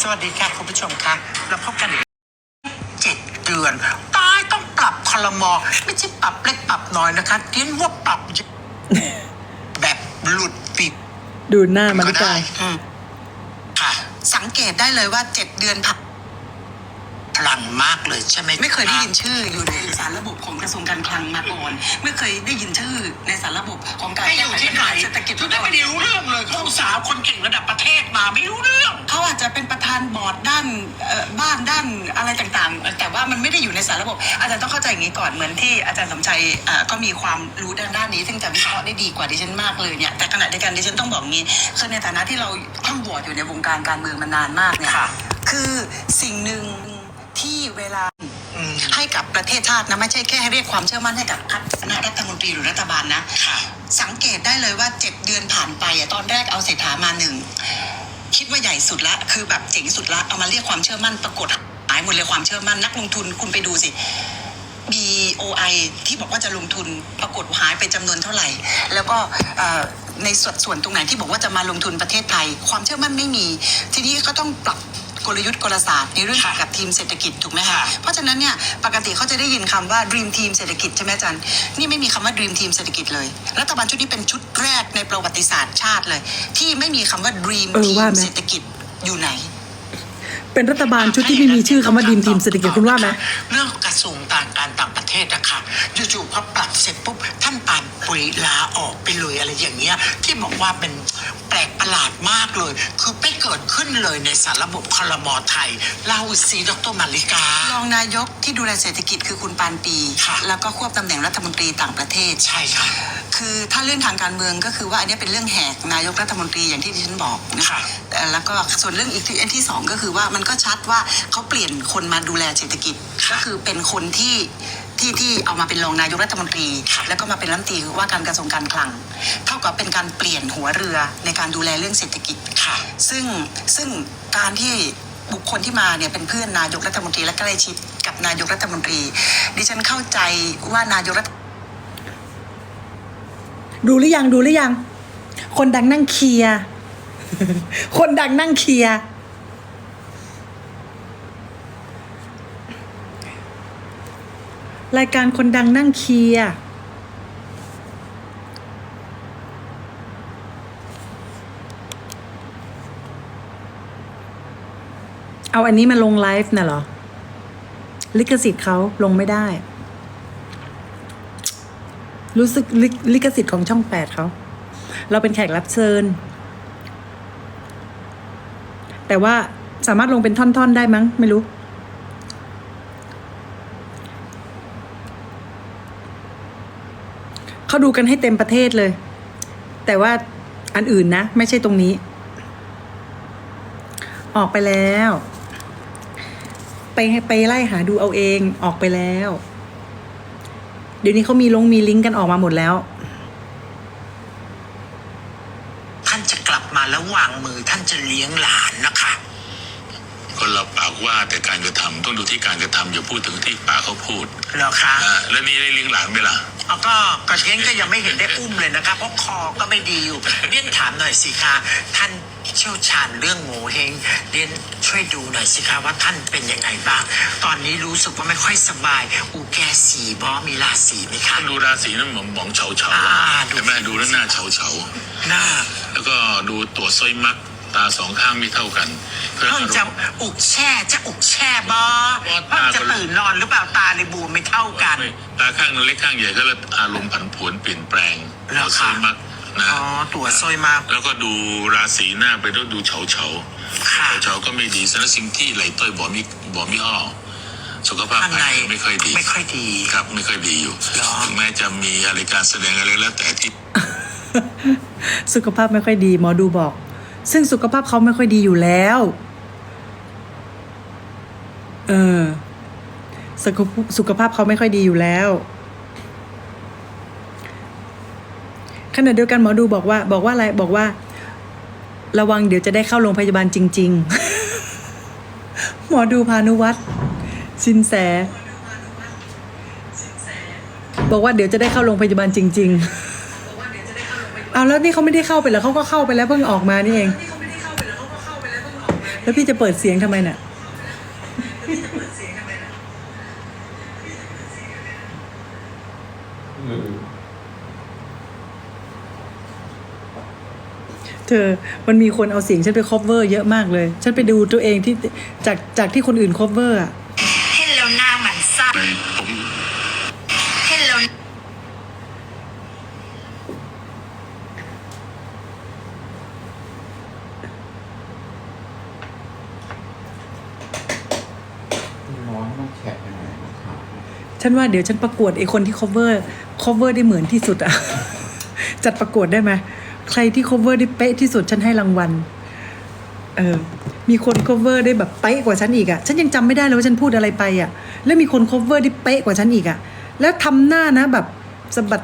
สวัสดีค่ะคุณผู้ชมค่ะเราพบกันอีกเจ็ดเดือนตายต้องปรับคลมอไม่ใช่ปรับเล็กปรับน้อยนะคะเรียนว่าปรับเยอะแบบหลุดปีกดูหน้ามันก็ดีกว่าได้ อืมค่ะ สังเกตได้เลยว่าเจ็ดเดือนผ่าน พลังมากเลยใช่ไหมไม่เคยได้ยินชื่ออยู่ในสารระบบของกระทรวงการคลังมาก่อน ไม่เคยได้ยินชื่อในสารระบบของการไม่อยู่ที่ไหนเศรษฐกิจทุกท่านไม่ได้รู้เรื่องเลยเขาสาวคนเก่งระดับประเทศมาไม่รู้เรื่องเขาอาจจะเป็นประธานบอร์ดด้านเอ่อบ้านด้านอะไรต่างๆ แต่ว่ามันไม่ได้อยู่ในสารระบบ อาจารย์ต้องเข้าใจอย่างนี้ก่อนเหมือนที่อาจารย์สมชัยเอ่อก็มีความรู้ด้านด้านนี้ ซึ่งจะวิเคราะห์ได้ดีกว่าดิฉันมากเลยเนี่ยแต่ขณะเดียวกันดิฉันต้องบอกงี้คือในฐานะที่เราข้ามบวชอยู่ในวงการการเมืองมานานมากเนี่ยค่ะคือสิ่งหนึ่ง ที่เวลาอืมให้กับประเทศชาตินะไม่ใช่แค่เรียกความเชื่อมั่นให้กับคณะรัฐมนตรีหรือรัฐบาลนะค่ะสังเกตได้เลยว่าเจ็ดเดือนผ่านไปอะตอนแรกเอาเศรษฐามาหนึ่งคิดว่าใหญ่สุดละ คือแบบเจ๋งสุดละ เอามาเรียกความเชื่อมั่นปรากฏหายหมดเลยความเชื่อมั่นนักลงทุนคุณไปดูสิ BOI ที่บอกว่าจะลงทุนปรากฏหายไปจำนวนเท่าไหร่ แล้วก็เอ่อในส่วนส่วนตรงไหนที่บอกว่าจะมาลงทุนประเทศไทย ความเชื่อมั่นไม่มี ทีนี้ก็ต้องปรับ กลยุทธ์กลศาสตร์ในเรื่องเกี่ยวกับทีมเศรษฐกิจถูกไหมคะค่ะเพราะฉะนั้นเนี่ยปกติเขาจะได้ยินคำว่า dream team เศรษฐกิจใช่ไหมอาจารย์นี่ไม่มีคำว่า dream team เศรษฐกิจเลยรัฐบาลชุดนี้เป็นชุดแรกในประวัติศาสตร์ชาติเลย ที่ไม่มีคำว่า dream เออ team ว่าไหม เศรษฐกิจอยู่ไหน เป็นรัฐบาลชุดที่ไม่มีชื่อคำว่าดีมทีมเศรษฐกิจคุณว่าไหม เรื่องกระทรวงการการต่างประเทศอะค่ะอยู่ๆพอปรับเสร็จปุ๊บท่านปานปรีลาออกไปเลยอะไรอย่างเงี้ยที่บอกว่าเป็นแปลกประหลาดมากเลยคือไม่เกิดขึ้นเลยในสารระบบคลมอไทยเล่าซีดรมาริกา รองนายกที่ดูแลเศรษฐกิจคือคุณปานปี ค่ะ แล้วก็ควบตำแหน่งรัฐมนตรีต่างประเทศ ใช่ค่ะ คือถ้าเรื่องทางการเมืองก็คือว่าอันนี้เป็นเรื่องแหกนายกรัฐมนตรีอย่างที่ดิฉันบอกนะค่ะแต่แล้วก็ส่วนเรื่องอีกที่อันที่สองก็คือว่ามันก็ชัดว่าเขาเปลี่ยนคนมาดูแลเศรษฐกิจ ก็คือเป็นคนที่ ที่ที่เอามาเป็นรองนายกรัฐมนตรี แล้วก็มาเป็นรัฐมนตรีว่าการกระทรวงการคลัง เท่ากับเป็นการเปลี่ยนหัวเรือในการดูแลเรื่องเศรษฐกิจค่ะ ซึ่งซึ่งการที่บุคคลที่มาเนี่ยเป็นเพื่อนนายกรัฐมนตรีและใกล้ชิดกับนายกรัฐมนตรี ดิฉันเข้าใจว่านายกรัฐดูหรือยังดูหรือยัง คนดังนั่งเคลียร์ คนดังนั่งเคลียร์ รายการคนดังนั่งเคลียร์เอาอันนี้มาลงไลฟ์น่ะเหรอ ลิขสิทธิ์เขาลงไม่ได้ รู้สึกลลิขสิทธิ์ของช่องแปดเขาเราเป็นแขกรับเชิญ แต่ว่าสามารถลงเป็นท่อน ๆ ได้มั้ง ไม่รู้ เขาดูกันให้เต็มประเทศเลย แต่ว่าอันอื่นนะ ไม่ใช่ตรงนี้ ออกไปแล้ว ไปไปไล่หาดูเอาเองออกไปแล้ว เดี๋ยวนี้เขามีลงมีลิงก์กันออกมาหมดแล้ว ท่านจะกลับมาแล้ววางมือท่านจะเลี้ยงหลานนะคะ คนเราปากว่าแต่การกระทำต้องดูที่การกระทำอย่าพูดถึงที่ปากเขาพูดเหรอคะอ่าแล้วนี่ได้เลี้ยงหลานไหมล่ะเอาก็กระเช้งก็ยังไม่เห็นได้อุ้มเลยนะคะเพราะคอก็ไม่ดีอยู่เรียนถามหน่อยสิคะท่านเชี่ยวชาญเรื่องโงเฮงเรียนช่วยดูหน่อยสิคะว่าท่านเป็นยังไงบ้าง ตอนนี้รู้สึกว่าไม่ค่อยสบาย อูแกสีบอมีราศีไหมคะดูราศีนั้นหมองหมองเฉาเฉาอ่าดูแต่แม่ดูแล้วหน้าเฉาเฉาหน้า แล้วก็ดูตัวซอยมักตาสองข้างไม่เท่ากัน เพราะเพิ่งจะอุกแช่จะอุกแช่บอเพิ่งจะตื่นนอนหรือเปล่าตาในบวมไม่เท่ากัน ตาข้างเล็กข้างใหญ่ก็เลยอารมณ์ผันผวนเปลี่ยนแปลงเหรอคะซอยมักนะอ๋อตัวซอยมาก แล้วก็ดูราศีหน้าไปด้วยดูเฉาเฉาค่ะเฉาๆก็ไม่ดีฉะนั้นสิ่งที่ไหลต้อยบ่มีบ่มีอ้อสุขภาพข้างในภายในไม่ค่อยดีไม่ค่อยดีครับไม่ค่อยดีอยู่หรอถึงแม้จะมีอะไรการแสดงอะไรแล้วแต่ที่ สุขภาพไม่ค่อยดีหมอดูบอก ซึ่งสุขภาพเขาไม่ค่อยดีอยู่แล้ว เออสุขสุขภาพเขาไม่ค่อยดีอยู่แล้วขณะเดียวกันหมอดูบอกว่า บอกว่าอะไรบอกว่า ระวังเดี๋ยวจะได้เข้าโรงพยาบาลจริง ๆ หมอดูพานุวัตรสินแส บอกว่าเดี๋ยวจะได้เข้าโรงพยาบาลจริง ๆ เอาแล้วนี่เขาไม่ได้เข้าไปแล้วเขาก็เข้าไปแล้วเพิ่งออกมานี่เอง แล้วพี่จะเปิดเสียงทำไมน่ะเธอ มันมีคนเอาเสียงฉันไป cover เยอะมากเลย ฉันไปดูตัวเองที่จากจากที่คนอื่น cover อะห็นแล้วหน้าหมันไส้ ในผม เห็นแล้ว ร้อนต้องแฉะยังไงนะครับ ฉันว่าเดี๋ยวฉันประกวดไอ้คนที่ cover cover ได้เหมือนที่สุดอะจัดประกวดได้ไหมใครที่ cover ได้เป๊ะที่สุดฉันให้รางวัลเออมีคน cover ได้แบบเป๊ะกว่าฉันอีกอะฉันยังจำไม่ได้เลยว่าฉันพูดอะไรไปอะแล้วมีคน cover ได้เป๊ะกว่าฉันอีกอะแล้วทำหน้านะแบบสะบัด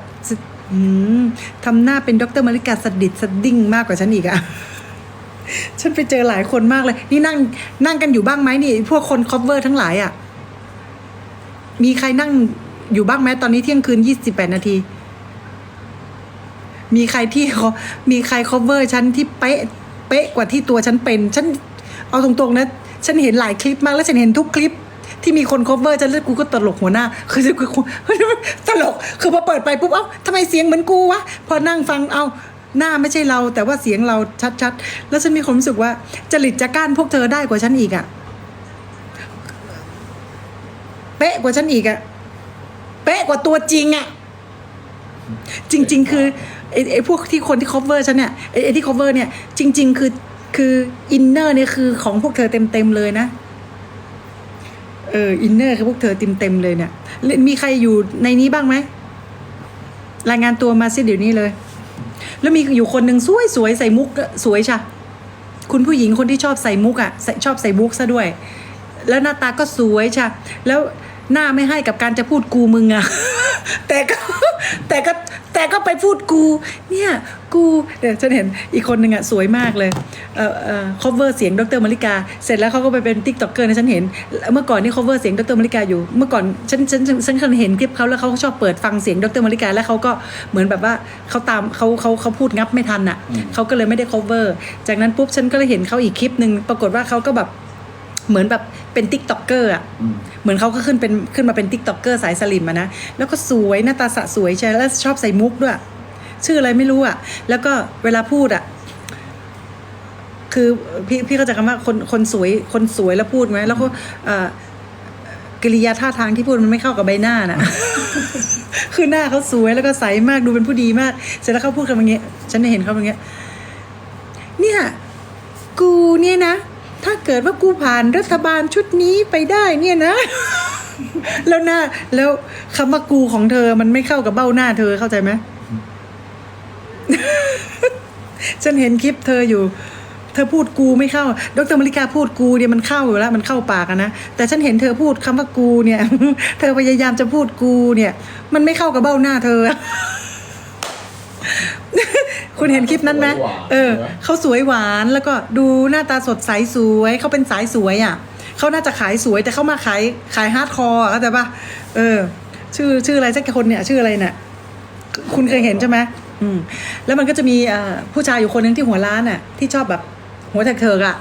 ทำหน้าเป็นดรมาริกาสดิดสดิ้งมากกว่าฉันอีกอะฉันไปเจอหลายคนมากเลย นี่นั่งนั่งกันอยู่บ้างไหมนี่ พวกคน cover ทั้งหลายอะ มีใครนั่งอยู่บ้างไหมตอนนี้เที่ยงคืนยี่สิบแปดนาที มีใครที่เขามีใคร cover ฉันที่เป๊ะ เป๊ะกว่าที่ตัวฉันเป็น ฉันเอาตรงๆนะ ฉันเห็นหลายคลิปมากแล้วฉันเห็นทุกคลิปที่มีคน cover ฉันแล้วกูก็ตลกหัวหน้า คือกูตลก คือพอเปิดไปปุ๊บ เอ้าทำไมเสียงเหมือนกูวะ พอนั่งฟัง เอาหน้าไม่ใช่เรา แต่ว่าเสียงเราชัดๆ แล้วฉันมีความรู้สึกว่าจริตจักร้านพวกเธอได้กว่าฉันอีกอะ เป๊ะกว่าฉันอีกอะเป๊ะกว่าตัวจริงอะจริง ๆ คือไอ้ไอ้พวกที่คนที่ cover ฉันเนี่ยไอ้ไอ้ที่ cover เนี่ย จริง ๆ คือคืออินเนอร์เนี่ยคือของพวกเธอเต็มๆเลยนะเอออินเนอร์คือพวกเธอเต็มๆเลยเนี่ย มีใครอยู่ในนี้บ้างไหมรายงานตัวมาสิเดี๋ยวนี้เลย แล้วมีอยู่คนหนึ่งสวยสวยใส่มุกสวยช่ะคุณผู้หญิงคนที่ชอบใส่มุกอะ่ะชอบใส่มุกซะด้วย แล้วหน้าตาก็สวยช่แล้ว หน้าไม่ให้กับการจะพูดกูมึงอะแต่ก็แต่ก็แต่ก็ไปพูดกู เนี่ยกูเดี๋ยวฉันเห็นอีกคนหนึ่งอะสวยมากเลยเอ่อเอ่อ cover เสียงดรมาริกา เสร็จแล้วเขาก็ไปเป็นติ๊กต็อกเกอร์นะฉันเห็น เมื่อก่อนนี่ cover เสียงดรมาริกาอยู่ เมื่อก่อนฉันฉันฉันฉันเคยเห็นคลิปเขาแล้วเขาชอบเปิดฟังเสียงดรมาริกา แล้วเขาก็เหมือนแบบว่าเขาตามเขาเขาเขาพูดงับไม่ทันอะเขาก็เลยไม่ได้ cover จากนั้นปุ๊บฉันก็เลยเห็นเขาอีกคลิปหนึ่งปรากฏว่าเขาก็แบบ เหมือนแบบเป็นติ๊กต็อกเกอร์อะอืมเหมือนเขาก็ขึ้นเป็นขึ้นมาเป็นติ๊กต็อกเกอร์สายสลิมอะนะแล้วก็สวยหน้าตาสะสวยใช่แล้วชอบใส่มุกด้วย ชื่ออะไรไม่รู้อะ แล้วก็เวลาพูดอะ คือพี่พี่เข้าใจคำว่าคนคนสวยคนสวยแล้วพูดไหมแล้วก็เอ่อกิริยาท่าทางที่พูดมันไม่เข้ากับใบหน้าน่ะ คือหน้าเขาสวยแล้วก็ใสมากดูเป็นผู้ดีมาก เสร็จแล้วเขาพูดกันอย่างเงี้ย ฉันได้เห็นเขาอย่างเงี้ย เนี่ย กูเนี่ยนะ ถ้าเกิดว่ากูผ่านรัฐบาลชุดนี้ไปได้เนี่ยนะ แล้วหน้า แล้วคำว่ากูของเธอมันไม่เข้ากับเบ้าหน้าเธอเข้าใจไหมฉันเห็นคลิปเธออยู่ เธอพูดกูไม่เข้า ดรมาริกาพูดกูเนี่ยมันเข้าอยู่แล้ว มันเข้าปากนะ แต่ฉันเห็นเธอพูดคำว่ากูเนี่ย เธอพยายามจะพูดกูเนี่ย มันไม่เข้ากับเบ้าหน้าเธอ คุณเห็นคลิปนั้นไหมเออเขาสวยหวานแล้วก็ดูหน้าตาสดใสสวย เขาเป็นสายสวยอะ เขาน่าจะขายสวยแต่เขามาขายขายฮาร์ดคอร์เข้าใจปะเออ ชื่อชื่ออะไรสักคนเนี่ย ชื่ออะไรเนี่ยคุณเคยเห็นใช่ไหมอืม แล้วมันก็จะมีเอ่อผู้ชายอยู่คนหนึ่งที่หัวล้านอะ ที่ชอบแบบหัวเถิกๆอะ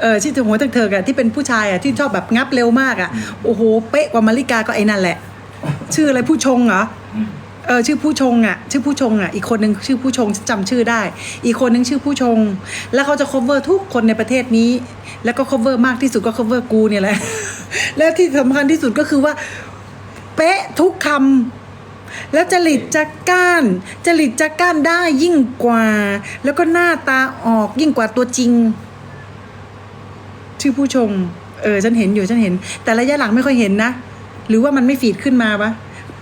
เออชื่อหัวเถิกๆอะที่เป็นผู้ชายอะที่ชอบแบบงับเร็วมากอะ โอ้โห เป๊ะกว่ามาริกาก็ไอ้นั่นแหละ ชื่ออะไรผู้ชงเหรอเออชื่อผู้ชงอะ ชื่อผู้ชงอะ อีกคนหนึ่งชื่อผู้ชงจำชื่อได้ อีกคนหนึ่งชื่อผู้ชง แล้วเขาจะ cover ทุกคนในประเทศนี้ แล้วก็ cover มากที่สุดก็ cover กูเนี่ยแหละ แล้วที่สำคัญที่สุดก็คือว่า เป๊ะทุกคำแล้วจริตจักก้าน จริตจักก้านได้ยิ่งกว่า แล้วก็หน้าตาออกยิ่งกว่าตัวจริง ชื่อผู้ชง เออฉันเห็นอยู่ฉันเห็น แต่ระยะหลังไม่ค่อยเห็นนะ หรือว่ามันไม่ฟีดขึ้นมาวะ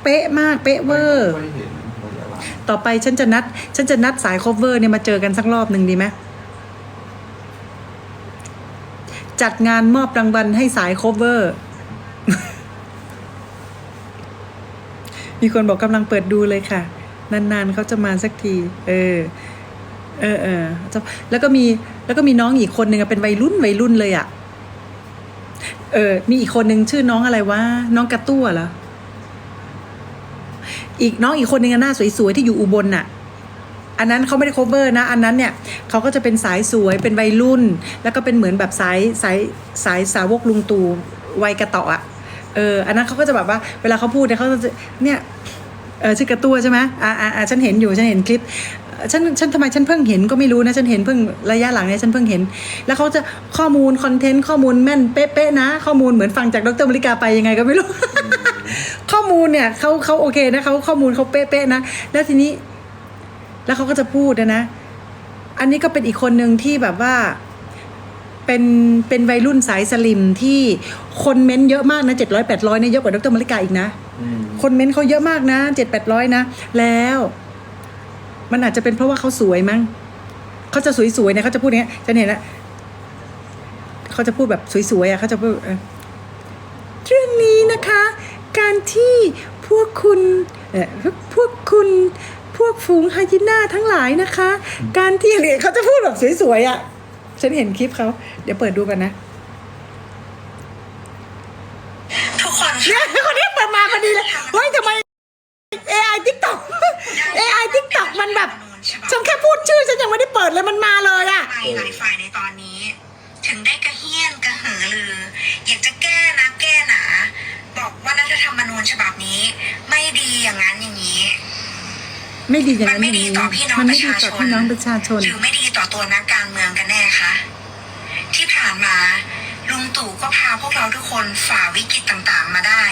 เป๊ะมากเป๊ะเวอร์ ไม่เห็นระยะหลังต่อไปฉันจะนัด ฉันจะนัดสาย cover เนี่ยมาเจอกันสักรอบหนึ่งดีไหมจัดงานมอบรางวัลให้สาย cover มีคนบอกกำลังเปิดดูเลยค่ะ นานๆเขาจะมาสักที เออ เออเออจะแล้วก็มีแล้วก็มีน้องอีกคนหนึ่งอะเป็นวัยรุ่นวัยรุ่นเลยอะเออ มีอีกคนหนึ่งชื่อน้องอะไรวะน้องกระตั้วเหรอ อีกน้องอีกคนหนึ่งหน้าสวยๆที่อยู่อุบลน่ะอันนั้นเขาไม่ได้ cover นะ อันนั้นเนี่ยเขาก็จะเป็นสายสวยเป็นวัยรุ่น แล้วก็เป็นเหมือนแบบสายสายสายสาวกลุงตู่วัยกระเต่ออะเอออันนั้นเขาก็จะแบบว่าเวลาเขาพูดเนี่ยเขาจะเนี่ยเออชื่อกระตัวใช่ไหมอ่าอ่าฉันเห็นอยู่ฉันเห็นคลิป ฉันฉันทำไมฉันเพิ่งเห็นก็ไม่รู้นะฉันเห็นเพิ่งระยะหลังเนี่ยฉันเพิ่งเห็น แล้วเขาจะข้อมูลคอนเทนต์ข้อมูลแม่นเป๊ะๆนะ ข้อมูลเหมือนฟังจากดรมริกาไปยังไงก็ไม่รู้ ข้อมูลเนี่ยเขาเขาโอเคนะเขาข้อมูลเขาเป๊ะๆนะ แล้วทีนี้ แล้วเขาก็จะพูดนะนะ อันนี้ก็เป็นอีกคนหนึ่งที่แบบว่าเป็นเป็นวัยรุ่นสายสลิมที่คนเม้นเยอะมากนะเจ็ดร้อยแปดร้อยเนี่ยเยอะกว่าดรมริกาอีกนะอืมคนเม้นเขาเยอะมากนะเจ็ดแปดร้อยนะ แล้ว มันอาจจะเป็นเพราะว่าเขาสวยมั้งเขาจะสวยๆเนี่ยเขาจะพูดอย่างเงี้ยฉันเห็นแล้วเขาจะพูดแบบสวยๆอะเขาจะพูดเออเรื่องนี้นะคะ การที่พวกคุณเออพวกคุณพวกฝูงไฮยีน่าทั้งหลายนะคะ การที่อะไรเขาจะพูดแบบสวยๆอะฉันเห็นคลิปเขาเดี๋ยวเปิดดูกันนะทุกคนเนี่ยคนนี้เปิดมาพอดีเลยเฮ้ยทำไม AI TikTok AI TikTok มันแบบ ฉันแค่พูดชื่อฉันยังไม่ได้เปิดเลยมันมาเลยอะไปหลายฝ่ายในตอนนี้ ถึงได้กระเฮี้ยนกระเหือรืออยากจะแก้นะแก้หนาบอกว่ารัฐธรรมนูญฉบับนี้ ไม่ดีอย่างนั้นอย่างนี้ ไม่ดีอย่างมันนั้นอไม่ย่างดีนี้ต่อพี่น้องมันปไม่ระดีชาชต่อนพี่น้องประชาชนหรือไม่ดีต่อตัวนักการเมืองกันแน่คะที่ผ่านมา ลุงตู่ก็พาพวกเราทุกคนฝ่าวิกฤตต่างๆมาได้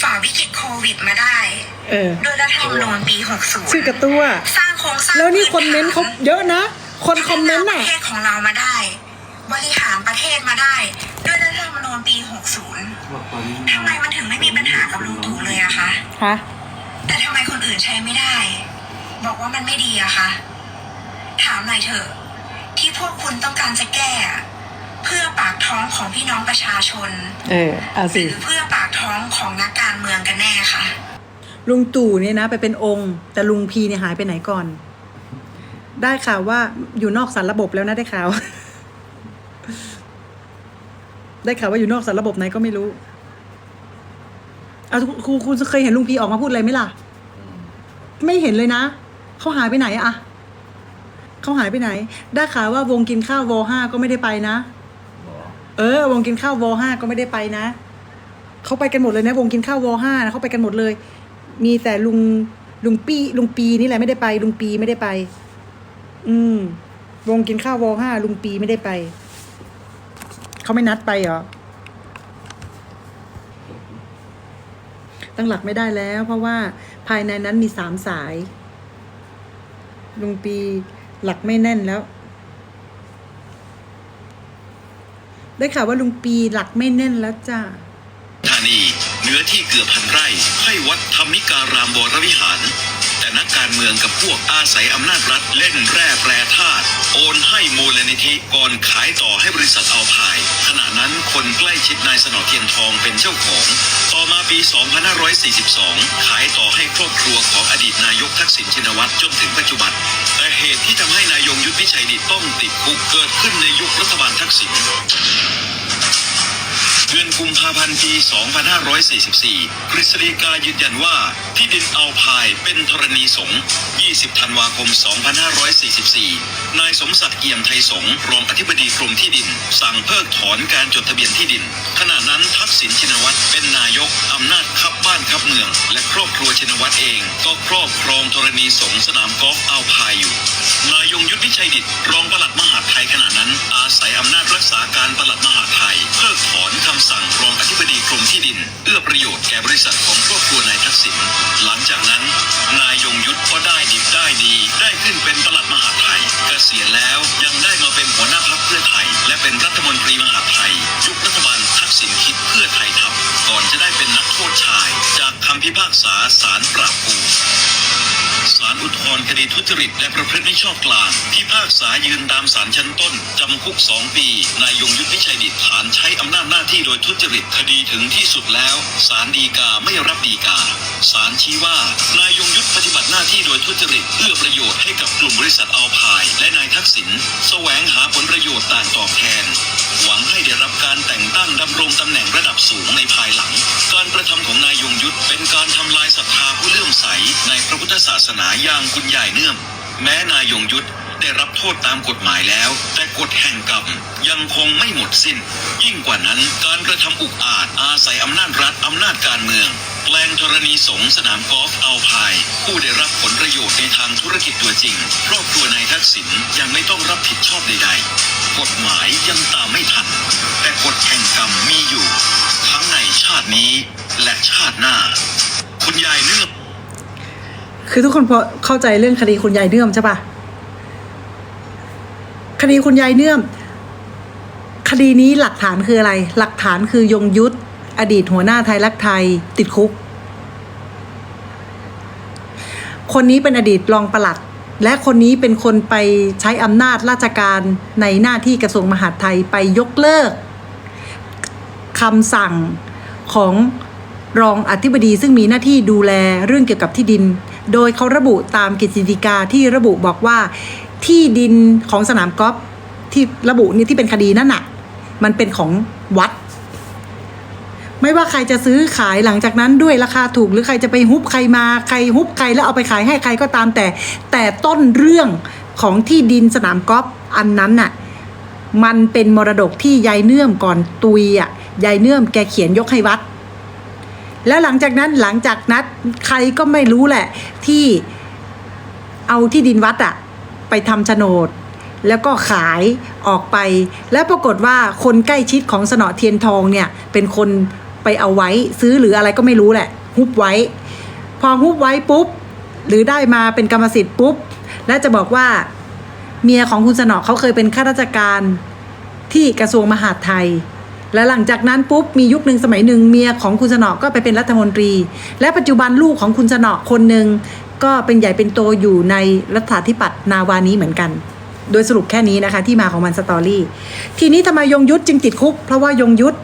ฝ่าวิกฤตโควิดมาได้เออโดยรัฐธรรมนูญปี 60ชื่อกระตัวสร้างโครงสร้างแล้วนี่คนเม้นต์เขาเยอะนะ คนคอมเมนต์ปน่ะระเทศของเรามาได้ บริหารประเทศมาได้ ด้วยรัฐธรรมนูญปี 60บอกตอนนี้ทำไมมันถึงไม่มีปัญหากับลุงตู่เลยอะคะฮะแต่ทำไมคนอื่นใช้ไม่ได้ บอกว่ามันไม่ดีอะคะถามหน่อยเถอะ ที่พวกคุณต้องการจะแก้อะ เพื่อปากท้องของพี่น้องประชาชน เออเอาหสิ รือเพื่อปากท้องของนักการเมืองกันแน่คะลุงตู่เนี่ยนะไปเป็นองค์ แต่ลุงพีเนี่ยหายไปไหนก่อน ได้ข่าวว่าอยู่นอกสารระบบแล้วนะได้ข่าว ได้ข่าวว่าอยู่นอกสารระบบไหนก็ไม่รู้เอาครูคุณเคยเห็นลุงพีออกมาพูดอะไรไหมล่ะ ไม่เห็นเลยนะเขาหายไปไหนอะเขาหายไปไหน ได้ข่าวว่าวงกินข้าววห้าก็ไม่ได้ไปนะบอก เออ วงกินข้าววอห้าก็ไม่ได้ไปนะเขาไปกันหมดเลยนะ วงกินข้าววอห้านะเขาไปกันหมดเลย มีแต่ลุงลุงปีลุงปีนี่แหละไม่ได้ไป ลุงปีไม่ได้ไป อืม วงกินข้าววอห้าลุงปีไม่ได้ไปเขาไม่นัดไปเหรอตั้งหลักไม่ได้แล้ว เพราะว่าภายในนั้นมีสามสาย ลุงปีหลักไม่แน่นแล้ว ได้ข่าวว่าลุงปีหลักไม่แน่นแล้วจ้าธานีเนื้อที่เกือบพันไร่ให้วัดธรรมิการามวรวิหาร แต่นักการเมืองกับพวกอาศัยอำนาจรัฐเล่นแร่แปรธาตุโอนให้มูลนิธิก่อนขายต่อให้บริษัทเอาพาย ขณะนั้นคนใกล้ชิดนายสนอเทียนทองเป็นเจ้าของ ต่อมาปี 2542 ขายต่อให้ครอบครัวของอดีตนายกทักษิณชินวัตรจนถึงปัจจุบัน แต่เหตุที่ทำให้นายยงยุทธวิชัยดิตต้องติดคุกเกิดขึ้นในยุครัฐบาลทักษิณ เดือนกุมภาพันธ์ปี 2544 กฤษฎีกายืนยันว่าที่ดินเอาพายเป็นธรณีสงฆ์ 20 ธันวาคม 2544 นายสมศักดิ์เอี่ยมไทยสงฆ์รองอธิบดีกรมที่ดิน สั่งเพิกถอนการจดทะเบียนที่ดิน ขณะนั้นทักษิณชินวัตรเป็นนายกอำนาจคับบ้านคับเมือง และครอบครัวชินวัตรเอง ก็ครอบครองธรณีสงฆ์สนามกอล์ฟเอาพายอยู่ นายยงยุทธวิชัยดิตรองปลัดมหาดไทยขณะนั้น อาศัยอำนาจรักษาการปลัด กรมที่ดิน เอื้อประโยชน์แก่บริษัทของครอบครัวนายทักษิณหลังจากนั้น นายยงยุทธก็ได้ดิบได้ดี ได้ขึ้นเป็นปลัดมหาไทยเกษียณแล้วยังได้มาเป็นหัวหน้าพรรคเพื่อไทย และเป็นรัฐมนตรีมหาไทย ยุครัฐบาลทักษิณคิดเพื่อไทยทำก่อนจะได้เป็นนักโทษชาย จากคำพิพากษาศาลปราบปู จริตและประพฤติมิชอบกลางพิพากษายืนตามศาลชั้นต้น จำคุก 2 ปี นายยงยุทธวิชัยดิตฐานใช้อำนาจหน้าที่โดยทุจริตคดีถึงที่สุดแล้วศาลฎีกาไม่รับฎีกาศาลชี้ว่านายยงยุทธปฏิบัติหน้าที่โดยทุจริตเพื่อประโยชน์ให้กับกลุ่มบริษัทอัลพาย และนายทักษิณแสวงหาผลประโยชน์ต่างตอบแทน สนาสาอย่างคุณยายเนื่อม แม้นายยงยุทธได้รับโทษตามกฎหมายแล้ว แต่กฎแห่งกรรมยังคงไม่หมดสิ้น ยิ่งกว่านั้นการกระทำอุกอาจอาศัยอำนาจรัฐอำนาจการเมืองแปลงธรณีสงสนามกอล์ฟเอัลพาย ผู้ได้รับผลประโยชน์ในทางธุรกิจตัวจริง ครอบครัวนายทักษิณยังไม่ต้องรับผิดชอบใดๆ กฎหมายยังตามไม่ทัน แต่กฎแห่งกรรมมีอยู่ ทั้งในชาตินี้และชาติหน้า คุณยายเลือก คือทุกคนพอเข้าใจเรื่องคดีคุณยายเนื่อมใช่ปะคดีคุณยายเนื่อม คดีนี้หลักฐานคืออะไร หลักฐานคือยงยุทธอดีตหัวหน้าไทยรักไทย ติดคุก คนนี้เป็นอดีตรองปลัด และคนนี้เป็นคนไปใช้อำนาจราชการในหน้าที่กระทรวงมหาดไทยไปยกเลิกคำสั่งของรองอธิบดีซึ่งมีหน้าที่ดูแลเรื่องเกี่ยวกับที่ดิน โดยเขาระบุตามกฤษฎีกาที่ระบุบอกว่าที่ดินของสนามกอล์ฟที่ระบุนี่ที่เป็นคดีนั่นน่ะ มันเป็นของวัด ไม่ว่าใครจะซื้อขายหลังจากนั้นด้วยราคาถูกหรือใครจะไปฮุบใครมาใครฮุบใครแล้วเอาไปขายให้ใครก็ตามแต่ แต่ต้นเรื่องของที่ดินสนามกอล์ฟอันนั้นน่ะมันเป็นมรดกที่ยายเนื่อมก่อนตุยอะยายเนื่อมแกเขียนยกให้วัด แล้วหลังจากนั้นหลังจากนั้นใครก็ไม่รู้แหละ ที่เอาที่ดินวัดอะไปทำโฉนด แล้วก็ขายออกไป แล้วปรากฏว่าคนใกล้ชิดของสนอเทียนทองเนี่ยเป็นคนไปเอาไว้ซื้อหรืออะไรก็ไม่รู้แหละฮุบไว้ พอฮุบไว้ปุ๊บ หรือได้มาเป็นกรรมสิทธิ์ปุ๊บ แล้วจะบอกว่าเมียของคุณสนอเขาเคยเป็นข้าราชการที่กระทรวงมหาดไทย และหลังจากนั้นปุ๊บมียุคหนึ่งสมัยหนึ่งเมียของคุณสนอก็ไปเป็นรัฐมนตรี และปัจจุบันลูกของคุณสนอคนหนึ่งก็เป็นใหญ่เป็นโตอยู่ในรัฐาธิปัตย์นาวานี้เหมือนกัน โดยสรุปแค่นี้นะคะที่มาของมันสตอรี่ ทีนี้ทำไมยงยุทธจึงติดคุก เพราะว่ายงยุทธ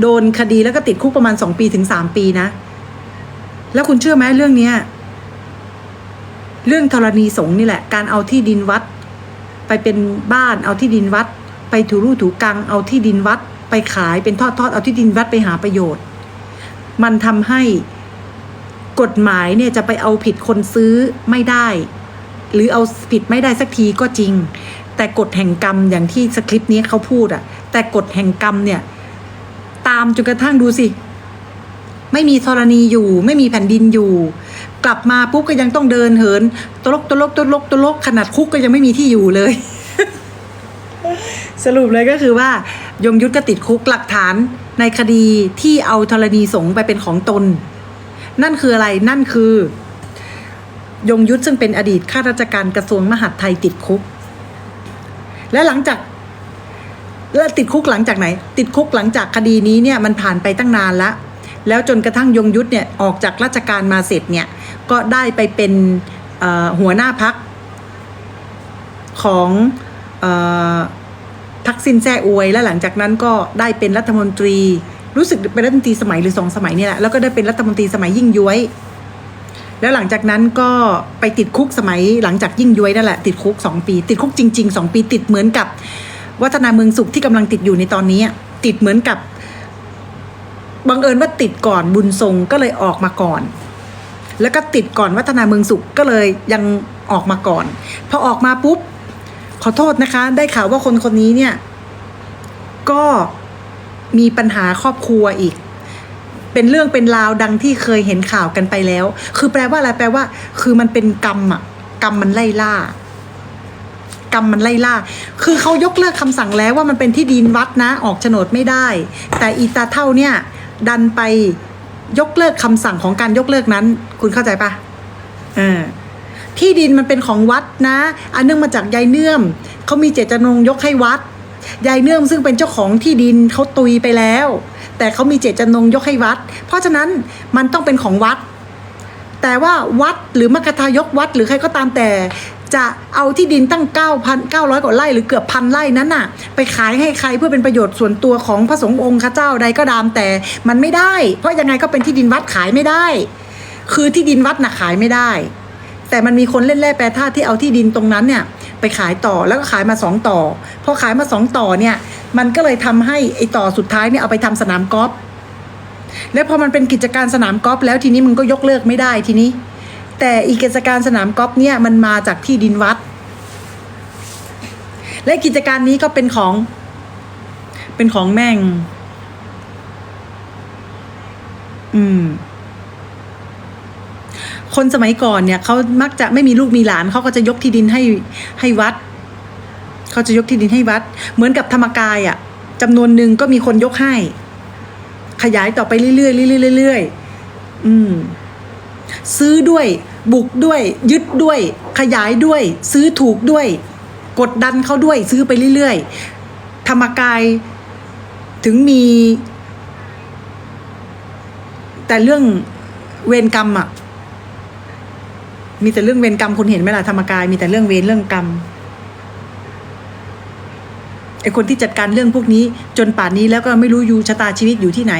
โดนคดีแล้วก็ติดคุกประมาณสองปีถึงสามปีนะ แล้วคุณเชื่อไหมเรื่องเนี้ยเรื่องธรณีสงฆ์นี่แหละ การเอาที่ดินวัด ไปเป็นบ้านเอาที่ดินวัด ไปถูรูถูกังเอาที่ดินวัด ไปขายเป็นทอดทอดๆเอาที่ดินวัดไปหาประโยชน์ มันทำให้กฎหมายเนี่ยจะไปเอาผิดคนซื้อไม่ได้ หรือเอาผิดไม่ได้สักทีก็จริง แต่กฎแห่งกรรมอย่างที่สคริปต์นี้เขาพูดอะแต่กฎแห่งกรรมเนี่ย ตามจนกระทั่งดูสิ ไม่มีธรณีอยู่ ไม่มีแผ่นดินอยู่ กลับมาปุ๊บก็ยังต้องเดินเหินตลกตลกตลกตลกขนาดคุกก็ยังไม่มีที่อยู่เลย สรุปเลยก็คือว่ายงยุทธก็ติดคุกหลักฐานในคดีที่เอาธรณีสงไปเป็นของตน นั่นคืออะไรนั่นคือยงยุทธซึ่งเป็นอดีตข้าราชการกระทรวงมหาดไทยติดคุก และหลังจากแล้วติดคุกหลังจากไหน ติดคุกหลังจากคดีนี้เนี่ยมันผ่านไปตั้งนานแล้วแล้วจนกระทั่งยงยุทธเนี่ยออกจากราชการมาเสร็จเนี่ยก็ได้ไปเป็นหัวหน้าพักของ ทักษิณแซ่อวย และหลังจากนั้นก็ได้เป็นรัฐมนตรี รู้สึกเป็นรัฐมนตรีสมัยหรือสองสมัยนี่แหละแล้วก็ได้เป็นรัฐมนตรีสมัยยิ่งย้วย แล้วหลังจากนั้นก็ไปติดคุกสมัยหลังจากยิ่งย้วยนั่นแหละติดคุกสองปี ติดคุกจริงๆสองปีติดเหมือนกับ วัฒนาเมืองสุขที่กำลังติดอยู่ในตอนนี้ ติดเหมือนกับบังเอิญว่าติดก่อนบุญทรงก็เลยออกมาก่อน แล้วก็ติดก่อนวัฒนาเมืองสุขก็เลยยังออกมาก่อน พอออกมาปุ๊บ ขอโทษนะคะ ได้ข่าวว่าคนคนนี้เนี่ย ก็มีปัญหาครอบครัวอีก เป็นเรื่องเป็นราวดังที่เคยเห็นข่าวกันไปแล้ว คือแปลว่าอะไรแปลว่า คือมันเป็นกรรมอะกรรมมันไล่ล่ากรรมมันไล่ล่า คือเขายกเลิกคำสั่งแล้วว่ามันเป็นที่ดินวัดนะ ออกโฉนดไม่ได้ แต่อีตาเท่าเนี่ย ดันไปยกเลิกคำสั่งของการยกเลิกนั้น คุณเข้าใจปะเออ ที่ดินมันเป็นของวัดนะ อันเนื่องมาจากยายเนื่อมเขามีเจตจำนงยกให้วัดยายเนื่อมซึ่งเป็นเจ้าของที่ดินเขาตุยไปแล้ว แต่เขามีเจตจำนงยกให้วัด เพราะฉะนั้นมันต้องเป็นของวัด แต่ว่าวัดหรือมกทายกวัดหรือใครก็ตามแต่ จะเอาที่ดินตั้ง9,000 900 กว่าไร่หรือเกือบพันไร่นั้นน่ะ ไปขายให้ใครเพื่อเป็นประโยชน์ส่วนตัวของพระสงฆ์องค์ข้าเจ้าใดก็ตามแต่มันไม่ได้ เพราะยังไงก็เป็นที่ดินวัดขายไม่ได้ คือที่ดินวัดน่ะขายไม่ได้ แต่มันมีคนเล่นแร่แปรธาตุที่เอาที่ดินตรงนั้นเนี่ยไปขายต่อแล้วก็ขายมาสองต่อ พอขายมาสองต่อเนี่ย มันก็เลยทำให้ไอ้ต่อสุดท้ายเนี่ยเอาไปทำสนามกอล์ฟแล้วพอมันเป็นกิจการสนามกอล์ฟแล้วทีนี้มึงก็ยกเลิกไม่ได้ทีนี้ แต่อีกิจการสนามกอล์ฟเนี่ยมันมาจากที่ดินวัด และกิจการนี้ก็เป็นของ เป็นของแม่ง อืม คนสมัยก่อนเนี่ยเขามักจะไม่มีลูกมีหลานเขาก็จะยกที่ดินให้ให้วัดเขาจะยกที่ดินให้วัด เหมือนกับธรรมกายอะ่ะจำนวนหนึ่งก็มีคนยกให้ ขยายต่อไปเรื่อยๆเรื่อยๆเรื่อยๆอืม ซื้อด้วย บุกด้วย ยึดด้วย ขยายด้วย ซื้อถูกด้วย กดดันเขาด้วย ซื้อไปเรื่อยๆธรรมกายถึงมี แต่เรื่องเวรกรรมอะ มีแต่เรื่องเวรกรรมคุณเห็นไหมล่ะธรรมกายมีแต่เรื่องเวรเรื่องกรรมไอคนที่จัดการเรื่องพวกนี้ จนป่านนี้แล้วก็ไม่รู้อยู่ชะตาชีวิตอยู่ที่ไหน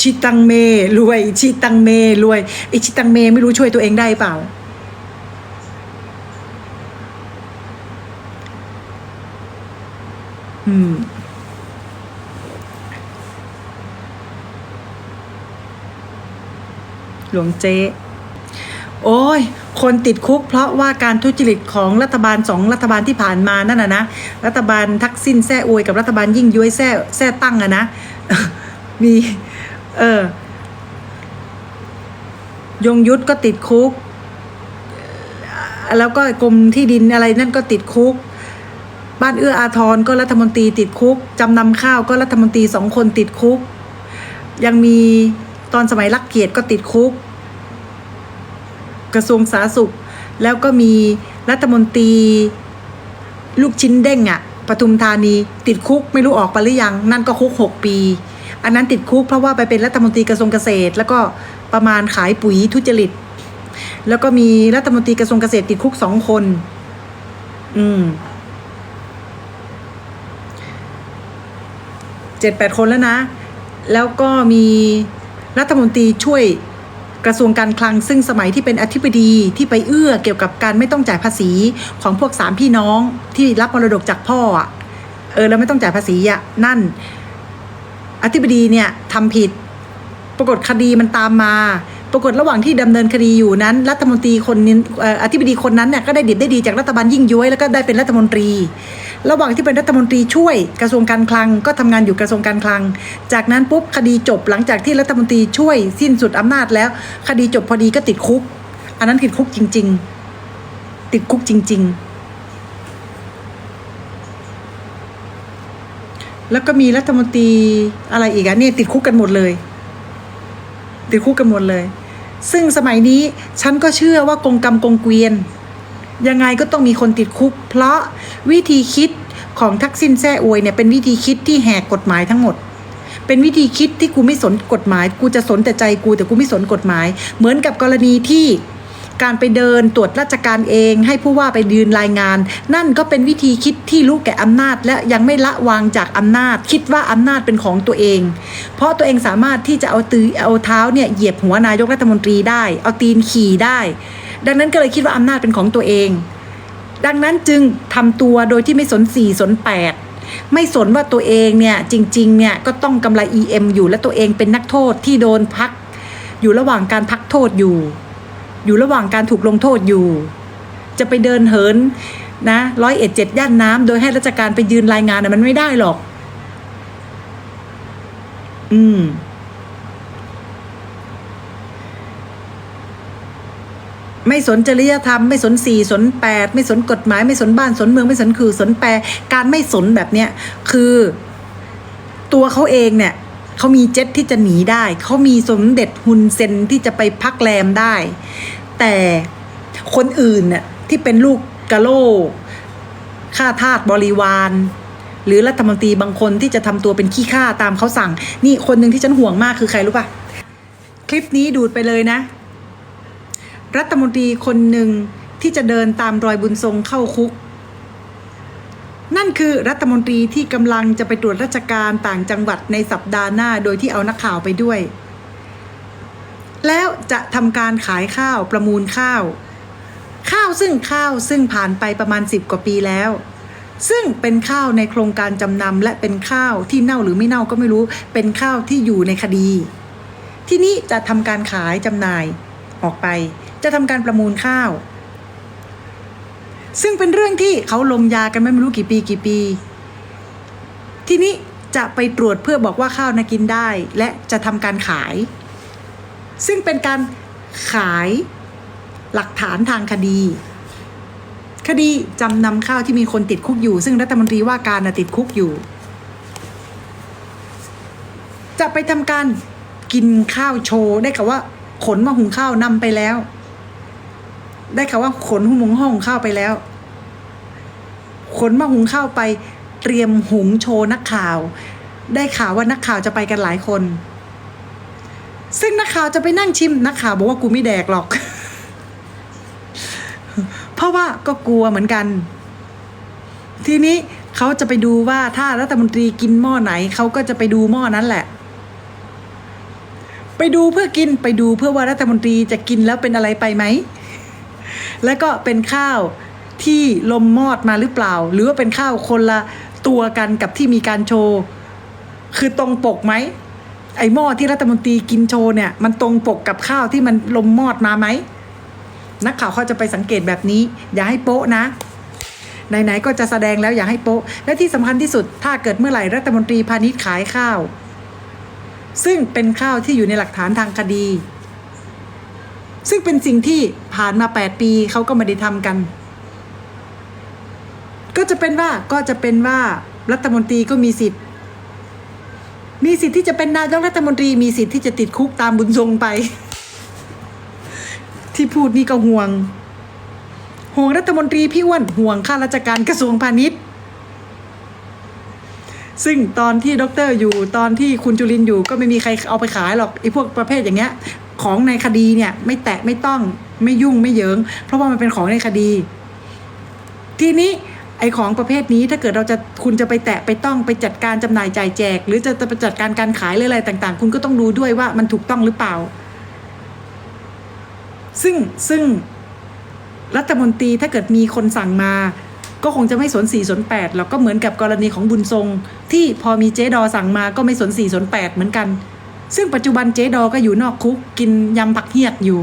ชิตังเมรวย ชิตังเมรวยไอชิตังเมไม่รู้ช่วยตัวเองได้เปล่า อืมหลวงเจ๊ โอ้ย คนติดคุกเพราะว่าการทุจริตของรัฐบาลสองรัฐบาลที่ผ่านมานั่นนะนะ รัฐบาลทักษิณแซ่อวยกับรัฐบาลยิ่งย้วยแซ่แซ่ตั้งอะนะ มี เออยงยุทธก็ติดคุก แล้วก็กรมที่ดินอะไรนั่นก็ติดคุก บ้านเอื้ออาทรก็รัฐมนตรีติดคุก จำนำข้าวก็รัฐมนตรีสองคนติดคุก ยังมีตอนสมัยรักเกียรติก็ติดคุก กระทรวงสาธารณสุข แล้วก็มีรัฐมนตรี ลูกชิ้นเด้งอะปทุมธานี ติดคุกไม่รู้ออกไปหรือยัง นั่นก็คุกหกปี อันนั้นติดคุกเพราะว่าไปเป็นรัฐมนตรีกระทรวงเกษตร แล้วก็ประมาณขายปุ๋ยทุจริต แล้วก็มีรัฐมนตรีกระทรวงเกษตรติดคุกสองคน อืมเจ็ดแปดคนแล้วนะ แล้วก็มีรัฐมนตรีช่วย กระทรวงการคลังซึ่งสมัยที่เป็นอธิบดีที่ไปเอื้อเกี่ยวกับการไม่ต้องจ่ายภาษีของพวกสามพี่น้องที่รับมรดกจากพ่ออะเออแล้วไม่ต้องจ่ายภาษีอะนั่น อธิบดีเนี่ยทำผิด ปรากฏคดีมันตามมา ปรากฏระหว่างที่ดำเนินคดีอยู่นั้น รัฐมนตรีคนนี้เอ่ออธิบดีคนนั้นเนี่ยก็ได้ดิบได้ดีจากรัฐบาลยิ่งย้วยแล้วก็ได้เป็นรัฐมนตรี ระหว่างที่เป็นรัฐมนตรีช่วยกระทรวงการคลังก็ทำงานอยู่กระทรวงการคลัง จากนั้นปุ๊บคดีจบหลังจากที่รัฐมนตรีช่วยสิ้นสุดอำนาจแล้ว คดีจบพอดีก็ติดคุก อันนั้นติดคุกจริง ๆ ติดคุกจริง ๆ แล้วก็มีรัฐมนตรีอะไรอีกอะเนี่ยติดคุกกันหมดเลย ติดคุกกันหมดเลย ซึ่งสมัยนี้ฉันก็เชื่อว่ากงกรรมกงเกวียน ยังไงก็ต้องมีคนติดคุก เพราะวิธีคิดของทักษิณแซ่อวยเนี่ยเป็นวิธีคิดที่แหกกฎหมายทั้งหมด เป็นวิธีคิดที่กูไม่สนกฎหมาย กูจะสนแต่ใจกูแต่กูไม่สนกฎหมาย เหมือนกับกรณีที่การไปเดินตรวจราชการเอง ให้ผู้ว่าไปยืนรายงาน นั่นก็เป็นวิธีคิดที่รู้แก่อำนาจ และยังไม่ละวางจากอำนาจ คิดว่าอำนาจเป็นของตัวเอง เพราะตัวเองสามารถที่จะเอาตือเอาเท้าเนี่ยเหยียบหัวนายกรัฐมนตรีได้ เอาตีนขี่ได้ ดังนั้นก็เลยคิดว่าอำนาจเป็นของตัวเอง ดังนั้นจึงทำตัวโดยที่ไม่สนสี่สนแปดไม่สนว่าตัวเองเนี่ยจริงๆเนี่ยก็ต้องกำไร EM อยู่และตัวเองเป็นนักโทษที่โดนพัก อยู่ระหว่างการพักโทษอยู่ อยู่ระหว่างการถูกลงโทษอยู่ จะไปเดินเหินนะร้อยเอ็ดเจ็ดย่านน้ำโดยให้ราชการไปยืนรายงานน่ะมันไม่ได้หรอก อืม ไม่สนจริยธรรมไม่สนสี่สนแปดไม่สนกฎหมาย ไม่สนบ้านสนเมืองไม่สนคือสนแปรการไม่สนแบบเนี้ยคือตัวเขาเองเนี่ยเขามีเจ็ตที่จะหนีได้ เขามีสมเด็จฮุนเซนที่จะไปพักแรมได้ แต่คนอื่นน่ะที่เป็นลูกกะโลกข้าทาสบริวาร หรือรัฐมนตรีบางคนที่จะทำตัวเป็นขี้ข้าตามเขาสั่ง นี่คนหนึ่งที่ฉันห่วงมากคือใครรู้ป่ะ คลิปนี้ดูดไปเลยนะ รัฐมนตรีคนหนึ่งที่จะเดินตามรอยบุญทรงเข้าคุก นั่นคือรัฐมนตรีที่กำลังจะไปตรวจราชการต่างจังหวัดในสัปดาห์หน้าโดยที่เอานักข่าวไปด้วย แล้วจะทำการขายข้าวประมูลข้าว ข้าวซึ่งข้าวซึ่งผ่านไปประมาณสิบกว่าปีแล้ว ซึ่งเป็นข้าวในโครงการจำนำและเป็นข้าวที่เน่าหรือไม่เน่าก็ไม่รู้ เป็นข้าวที่อยู่ในคดี ที่นี้จะทำการขายจำหน่ายออกไป จะทำการประมูลข้าว ซึ่งเป็นเรื่องที่เขาลงยากันไม่รู้กี่ปีกี่ปี ทีนี้จะไปตรวจเพื่อบอกว่าข้าวนะกินได้ และจะทำการขาย ซึ่งเป็นการขายหลักฐานทางคดี คดีจำนำข้าวที่มีคนติดคุกอยู่ ซึ่งรัฐมนตรีว่าการนะติดคุกอยู่ จะไปทำการกินข้าวโชว์ได้ข่าวว่า ขนมาหุงข้าวนำไปแล้ว ได้ข่าวว่าขนหุงห้องข้าวไปแล้ว ขนมาหุงข้าวไป เตรียมหุงโชว์นักข่าว ได้ข่าวว่านักข่าวจะไปกันหลายคน ซึ่งนักข่าวจะไปนั่งชิมนักข่าวบอกว่ากูไม่แดกหรอก เพราะว่าก็กลัวเหมือนกัน ทีนี้เขาจะไปดูว่าถ้ารัฐมนตรีกินหม้อไหนเขาก็จะไปดูหม้อนั้นแหละไปดูเพื่อกินไปดูเพื่อว่ารัฐมนตรีจะกินแล้วเป็นอะไรไปไหม แล้วก็เป็นข้าวที่ลมมอดมาหรือเปล่า หรือว่าเป็นข้าวคนละตัวกันกับที่มีการโชว์ คือตรงปกไหมไอหม้อที่รัฐมนตรีกินโชว์เนี่ย มันตรงปกกับข้าวที่มันลมมอดมาไหมนักข่าวเขาจะไปสังเกตแบบนี้ อย่าให้โป๊ะนะไหนๆก็จะแสดงแล้วอย่าให้โป๊ะ และที่สำคัญที่สุดถ้าเกิดเมื่อไหร่รัฐมนตรีพาณิชย์ขายข้าว ซึ่งเป็นข้าวที่อยู่ในหลักฐานทางคดี ซึ่งเป็นสิ่งที่ผ่านมา 8 ปีเขาก็ไม่ได้ทำกัน ก็จะเป็นว่าก็จะเป็นว่ารัฐมนตรีก็มีสิทธิ์ มีสิทธิ์ที่จะเป็นนายกรัฐมนตรีมีสิทธิ์ที่จะติดคุกตามบุญทรงไป ที่พูดนี่ก็ห่วง ห่วงรัฐมนตรีพี่อ้วนห่วงข้าราชการกระทรวงพาณิชย์ซึ่งตอนที่ด็อกเตอร์อยู่ตอนที่คุณจุลินอยู่ก็ไม่มีใครเอาไปขายหรอกไอ้พวกประเภทอย่างเงี้ย ของในคดีเนี่ย ไม่แตะไม่ต้องไม่ยุ่งไม่เยิง เพราะว่ามันเป็นของในคดี ทีนี้ไอ้ของประเภทนี้ถ้าเกิดเราจะคุณจะไปแตะไปต้องไปจัดการจำหน่ายจ่ายแจก หรือจะจะไปจัดการการขายหรืออะไรต่าง ๆ คุณก็ต้องดูด้วยว่ามันถูกต้องหรือเปล่า ซึ่งซึ่งรัฐมนตรีถ้าเกิดมีคนสั่งมา ก็คงจะไม่สนสี่สนแปดหรอกก็เหมือนกับกรณีของบุญทรง ที่พอมีเจ๊ดอสั่งมาก็ไม่สนสี่สนแปดเหมือนกัน ซึ่งปัจจุบันเจ๊ดอก็อยู่นอกคุกกินยำผักเฮียกอยู่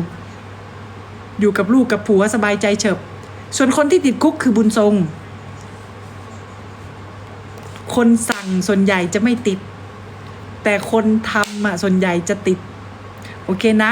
อยู่กับลูกกับผัวสบายใจเฉบ ส่วนคนที่ติดคุกคือบุญทรง คนสั่งส่วนใหญ่จะไม่ติด แต่คนทำอะส่วนใหญ่จะติด โอเคนะ